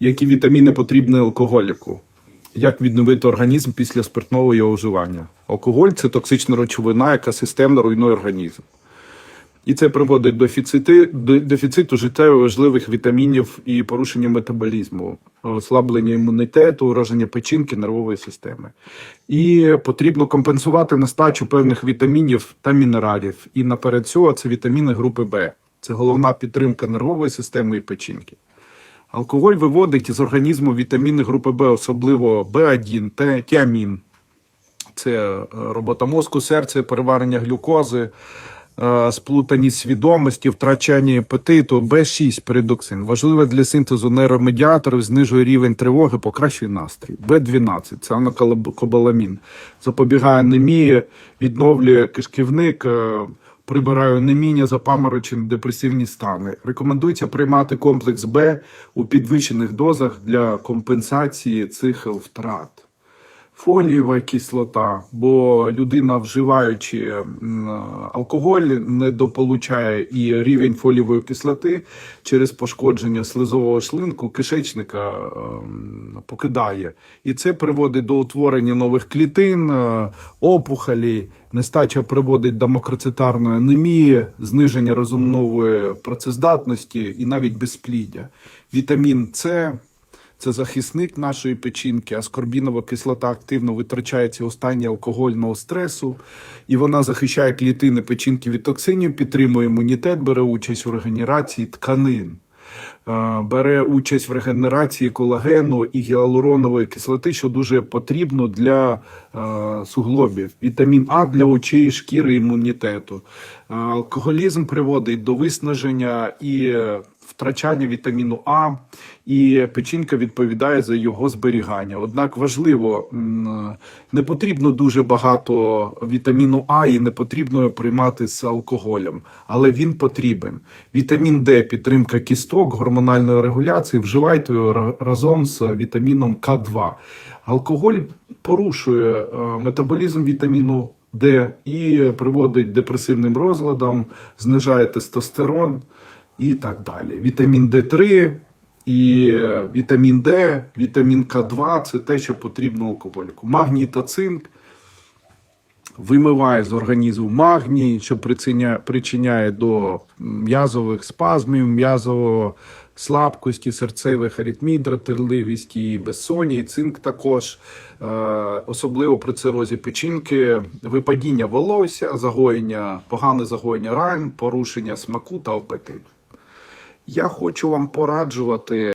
Які вітаміни потрібні алкоголіку? Як відновити організм після спиртного його вживання? Алкоголь це токсична речовина, яка системно руйнує організм. І це приводить до дефіцити, до дефіциту життєво важливих вітамінів і порушення метаболізму, ослаблення імунітету, ураження печінки, нервової системи. І потрібно компенсувати нестачу певних вітамінів та мінералів. І наперед цього це вітаміни групи Б. Це головна підтримка нервової системи і печінки. Алкоголь виводить із організму вітаміни групи Б, особливо В1, Т, тіамін. Це е, робота мозку, серця, переварення глюкози, е, сплутаність свідомості, втрачання апетиту, Б6 передоксин. Важливе для синтезу нейромедіаторів, знижує рівень тривоги, покращує настрій. Б12 це анакобаламін. Запобігає анемії, відновлює кишківник, е, прибирає неміння, запаморочені, депресивні стани. Рекомендується приймати комплекс Б у підвищених дозах для компенсації цих втрат фолієва кислота, бо людина, вживаючи алкоголь, недополучає і рівень фолієвої кислоти через пошкодження слизового шлинку кишечника ем, покидає. І це приводить до утворення нових клітин, е, опухолі, нестача приводить до макроцитарної анемії, зниження розумнової працездатності і навіть безпліддя. Вітамін С це захисник нашої печінки. Аскорбінова кислота активно витрачається у стані алкогольного стресу, і вона захищає клітини печінки від токсинів, підтримує імунітет, бере участь у регенерації тканин. Бере участь в регенерації колагену і гіалуронової кислоти, що дуже потрібно для суглобів. Вітамін А для очей, шкіри, імунітету. Алкоголізм приводить до виснаження і втрачання вітаміну А, і печінка відповідає за його зберігання. Однак важливо, не потрібно дуже багато вітаміну А і не потрібно приймати з алкоголем, але він потрібен. Вітамін Д, підтримка кісток, гормональної регуляції, вживайте його разом з вітаміном К2. Алкоголь порушує е, метаболізм вітаміну Д і приводить депресивним розладам, знижає тестостерон і так далі. Вітамін Д3 і е, вітамін Д, вітамін К2 це те, що потрібно алкоголіку. Магній та цинк вимиває з організму магній, що причиняє, причиняє до м'язових спазмів, м'язового слабкості, серцевих аритмій, дратерливість і безсонні. Цинк також, е, особливо при цирозі печінки, випадіння волосся, загоєння, погане загоєння ран, порушення смаку та апетиту. Я хочу вам пораджувати